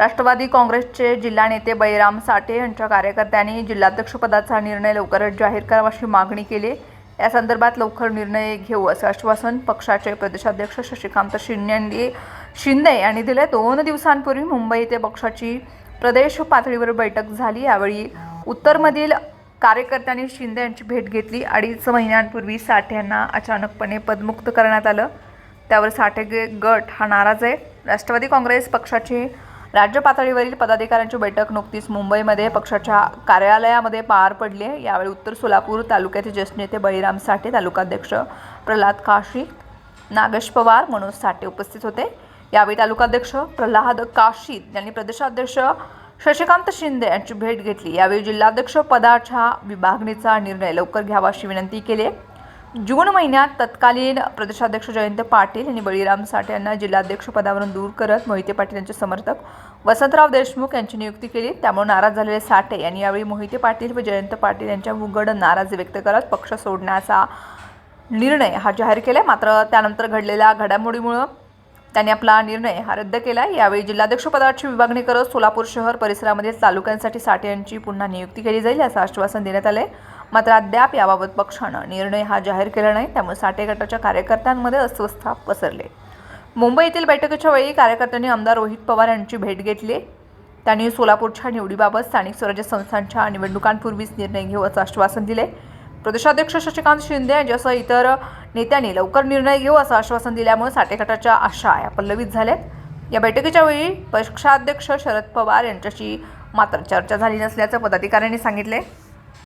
राष्ट्रवादी काँग्रेसचे जिल्हा नेते बळीराम साठे यांच्या कार्यकर्त्यांनी जिल्हाध्यक्षपदाचा निर्णय लवकरच जाहीर करावा अशी मागणी केली. या संदर्भात लवकर निर्णय घेऊ असं आश्वासन पक्षाचे प्रदेशाध्यक्ष शशिकांत शिंदे यांनी शिंदे यांनी दिले. दोन दिवसांपूर्वी मुंबई येथे पक्षाची प्रदेश पातळीवर बैठक झाली. यावेळी उत्तरमधील कार्यकर्त्यांनी शिंदे यांची भेट घेतली. अडीच महिन्यांपूर्वी साठे यांना अचानकपणे पदमुक्त करण्यात आलं. त्यावर साठे गट हा नाराज आहे. राष्ट्रवादी काँग्रेस पक्षाची राज्य पातळीवरील पदाधिकाऱ्यांची बैठक नुकतीच मुंबईमध्ये पक्षाच्या कार्यालयामध्ये पार पडली आहे. यावेळी उत्तर सोलापूर तालुक्याचे ज्येष्ठ नेते बळीराम साठे तालुकाध्यक्ष प्रल्हाद काशी नागेश पवार मनोज साठे उपस्थित होते. यावेळी तालुकाध्यक्ष प्रल्हाद काशीद यांनी प्रदेशाध्यक्ष शशिकांत शिंदे यांची भेट घेतली. यावेळी जिल्हाध्यक्ष पदाच्या विभागणीचा निर्णय लवकर घ्यावा अशी विनंती केली आहे. जून महिन्यात तत्कालीन प्रदेशाध्यक्ष जयंत पाटील यांनी बळीराम साठे यांना जिल्हाध्यक्षपदावरून दूर करत मोहिते पाटील यांचे समर्थक वसंतराव देशमुख यांची नियुक्ती केली. त्यामुळे नाराज झालेले साठे यांनी यावेळी मोहिते पाटील व जयंत पाटील यांच्या उघड नाराजी व्यक्त करत पक्ष सोडण्याचा निर्णय हा जाहीर केला मात्र त्यानंतर घडलेल्या घडामोडीमुळं त्यांनी आपला निर्णय हा रद्द केला यावेळी जिल्हाध्यक्षपदाची विभागणी करत सोलापूर शहर परिसरामध्ये तालुक्यांसाठी साठे यांची पुन्हा नियुक्ती केली जाईल असं आश्वासन देण्यात आले मात्र अद्याप याबाबत पक्षानं निर्णय हा जाहीर केला नाही त्यामुळे साठे गटाच्या कार्यकर्त्यांमध्ये अस्वस्थता पसरले. मुंबई येथील बैठकीच्या वेळी कार्यकर्त्यांनी आमदार रोहित पवार यांची भेट घेतली. त्यांनी सोलापूरच्या निवडीबाबत स्थानिक स्वराज्य संस्थांच्या निवडणुकांपूर्वीच निर्णय घेऊ असं आश्वासन दिले. प्रदेशाध्यक्ष शशिकांत शिंदे यांच्यासह इतर नेत्यांनी लवकर निर्णय घेऊ असं आश्वासन दिल्यामुळे साठे गटाच्या आशा या पल्लवित झाल्यात. या बैठकीच्या वेळी पक्षाध्यक्ष शरद पवार यांच्याशी मात्र चर्चा झाली नसल्याचं पदाधिकाऱ्यांनी सांगितले.